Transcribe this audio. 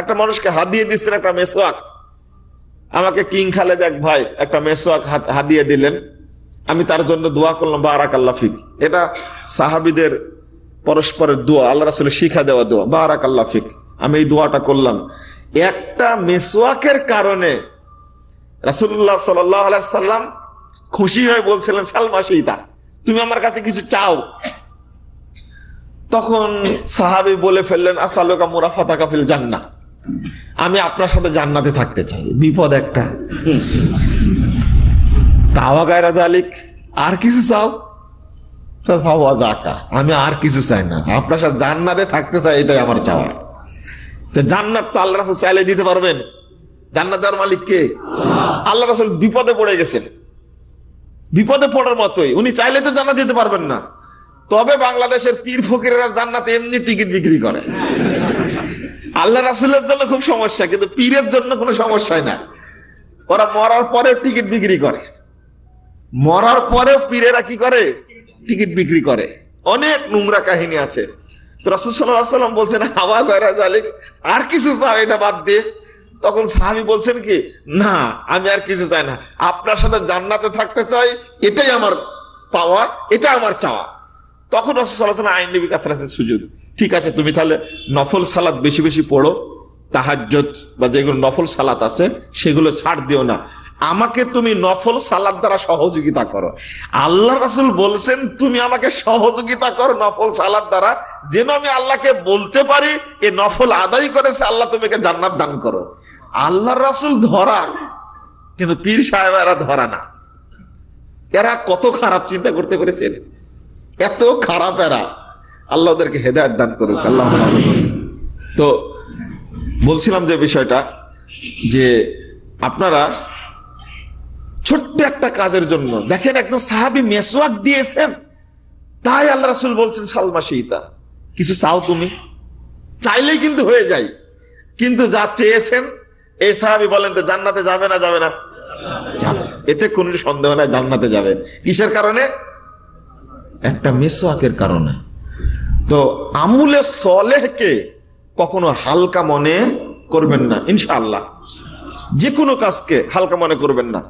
একটা মানুষকে হাদিয়ে দিচ্ছেন একটা মেসোয়াক। আমাকে কিং খালেদ এক ভাই একটা মেসোয়াক হাদিয়ে দিলেন। আমি তার জন্য দোয়া করলাম বারাক আল্লাহ ফিক। এটা সাহাবিদের পরস্পরের দোয়া, আল্লাহ রাসুলের শিখা দেওয়া দোয়া বারাক আল্লাহ আমি এই দোয়াটা করলাম। একটা মেসোয়াকের কারণে রাসুল্লাহ সাল্লাম খুশি হয়ে বলছিলেন, সালমা সেইটা তুমি আমার কাছে কিছু চাও? তখন সাহাবি বলে ফেললেন, আসালোকা মুরাফা তাকাফিল জান্না আমি আপনার সাথে জান্নাতে থাকতে চাই। বিপদ একটা। দালিক, আর কিছু চাও? আমি আর কিছু চাই না। আপনার সাথে জান্নাতে থাকতে চাই, এটাই আমার চাওয়া। তো জান্নাত তো আল্লাহ রাসুল চাইলে দিতে পারবেন। জান্নাত দেওয়ার মালিক কে? আল্লাহ রাসুল বিপদে পড়ে গেছেন। বিপদে পড়ার মতোই। উনি চাইলে তো জান্নাত দিতে পারবেন না। তবে বাংলাদেশের পীর ফকিরেরা জান্নাতে এমনি টিকিট বিক্রি করে। আল্লাহ রাসুলের জন্য খুব সমস্যা, কিন্তু পীরের জন্য কোনো সমস্যাই না। ওরা মরার পরে টিকিট বিক্রি করে। মরার পরেও পীরেরা কি করে? টিকিট বিক্রি করে। অনেক নোংরা কাহিনী আছে। রাসুল সাল্লাম বলছেন, হাওয়া গয়রা জালিক আর কিছু চাও এটা বাদ দিয়ে তখন সাহাবি বলছেন কি, না, আমি আর কিছু চাই না। আপনার সাথে জান্নাতে থাকতে চাই, এটাই আমার পাওয়া, এটা আমার চাওয়া। তখন রসুল্লাহ আইন নবী কাছে সুযোগ ঠিক আছে, তুমি তাহলে নফল সালাদ বেশি বেশি পড়ো তাহাজ্জত বা যেগুলো নফল সালাত আছে, সেগুলো ছাড় দিও না। আমাকে তুমি নফল সালাদ দ্বারা সহযোগিতা করো। আল্লাহ রাসুল বলছেন, তুমি আমাকে সহযোগিতা করো নফল সালাদ দ্বারা। যেন আমি আল্লাহকে বলতে পারি, এ নফল আদায় করেছে, আল্লাহ তোমাকে জান্নাত দান করো। আল্লাহ রাসুল ধরা, কিন্তু পীর সাহেবেরা ধরা না। এরা কত খারাপ চিন্তা করতে পেরেছেন। এত খারাপ এরা। আল্লাহ ওদেরকে হেদায়ত দান করুক, আল্লাহ তো বলছিলাম যে বিষয়টা, যে আপনারা ছোট্ট একটা কাজের জন্য, দেখেন একজন সাহাবি মেসোয়াক দিয়েছেন, তাই আল্লাহ রাসুল বলছেন সালমা সীতা কিছু চাও তুমি? চাইলেই কিন্তু হয়ে যায়। কিন্তু যা চেয়েছেন, এই সাহাবি বলেন তো, জান্নাতে যাবে না যাবে না? এতে কোন সন্দেহ নাই, জান্নাতে যাবে। কিসের কারণে? একটা মেসোয়াকের কারণে। তো আমুলে সলেহকে কখনো হালকা মনে করবেন না, ইনশাআল্লাহ। যে কোনো কাজকে হালকা মনে করবেন না।